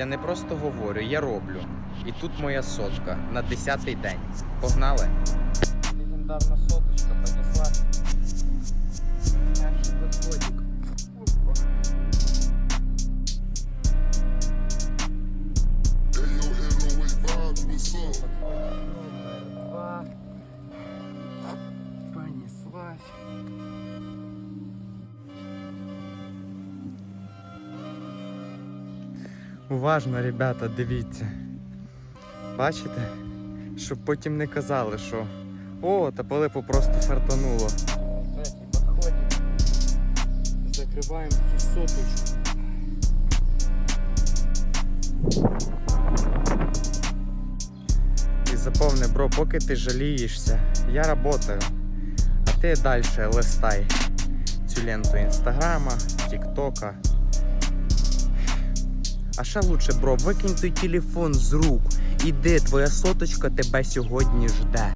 Я не просто говорю, я роблю. І тут моя сотка на 10-й день. Погнали? Легендарна соточка понесла. Мягкий подходик. Подходик номер Уважно, ребята, дивіться. Бачите? Щоб потім не казали, що о, та Пилипу просто фартануло. Третий подходик. Закрываем всю соточку. І заповни, бро, поки ти жалієшся, я работаю. А ти далі листай цю ленту інстаграма, тіктока. А ще лучше, бро, викинь той телефон з рук. Іди, твоя соточка тебе сьогодні жде.